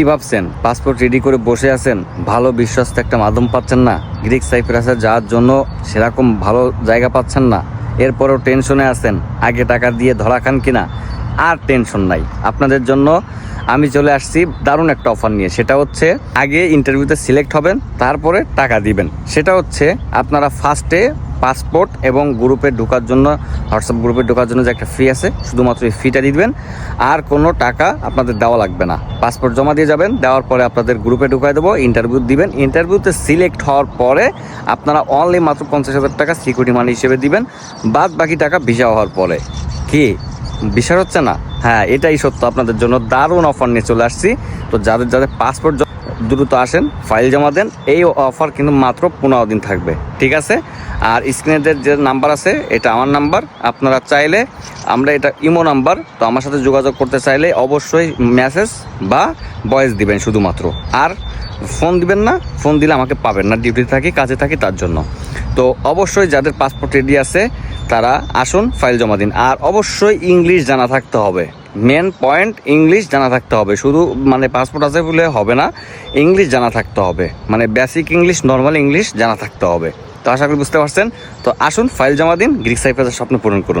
কি ভাবছেন? Passport ready করে বসে আছেন? ভালো বিশ্বস্ত একটা মাধ্যম পাচ্ছেন না। গ্রিক সাইপ্রাসে যাওয়ার জন্য সেরকম ভালো জায়গা পাচ্ছেন না। এরপরও টেনশনে আছেন। আগে টাকা দিয়ে ধরা খান কিনা? আর টেনশন নাই। আপনাদের জন্য আমি চলে আসছি দারুণ একটা অফার নিয়ে। সেটা হচ্ছে, আগে ইন্টারভিউতে সিলেক্ট হবেন, তারপরে টাকা দিবেন। সেটা হচ্ছে, আপনারা ফার্স্টে পাসপোর্ট এবং গ্রুপে ঢোকার জন্য হোয়াটসঅ্যাপ গ্রুপে ঢোকার জন্য যে একটা ফি আছে, শুধুমাত্র এই ফিটা দিবেন। আর কোনো টাকা আপনাদের দেওয়া লাগবে না। পাসপোর্ট জমা দিয়ে যাবেন, দেওয়ার পরে আপনাদের গ্রুপে ঢুকাই দেবো ইন্টারভিউ দিবেন। ইন্টারভিউতে সিলেক্ট হওয়ার পরে আপনারা অনলি মাত্র পঞ্চাশ হাজার টাকা সিকিউরিটি মানি হিসেবে দিবেন বাদ বাকি টাকা ভিসা হওয়ার পরে। কি? বিশ্বাস হচ্ছে না? হ্যাঁ এটাই সত্য। আপনাদের জন্য দারুণ অফার নিয়ে চলে আসছি। তো যাদের যাদের পাসপোর্ট দ্রুত আসেন ফাইল জমা দেন, এই অফার কিন্তু মাত্র পনেরো দিন থাকবে, ঠিক আছে? আর স্ক্রিনের যে নাম্বার আছে, এটা আমার নাম্বার আপনারা চাইলে আমরা এটা ইমো নাম্বার তো আমার সাথে যোগাযোগ করতে চাইলে অবশ্যই মেসেজ বা ভয়েস দিবেন শুধুমাত্র। আর ফোন দিবেন না ফোন দিলে আমাকে পাবেন না ডিউটি থাকি, কাজে থাকি, তার জন্য। তো অবশ্যই যাদের পাসপোর্ট রেডি আছে, তারা আসুন ফাইল জমা দিন। আর অবশ্যই ইংলিশ জানা থাকতে হবে। মেন পয়েন্ট ইংলিশ জানা থাকতে হবে। শুধু মানে পাসপোর্ট আছে বলে হবে না ইংলিশ জানা থাকতে হবে। মানে বেসিক ইংলিশ নর্মাল ইংলিশ জানা থাকতে হবে। তো আশা করি বুঝতে পারছেন। তো আসুন ফাইল জমা দিন গ্রিক সাইপ্রাসের স্বপ্ন পূরণ করুন।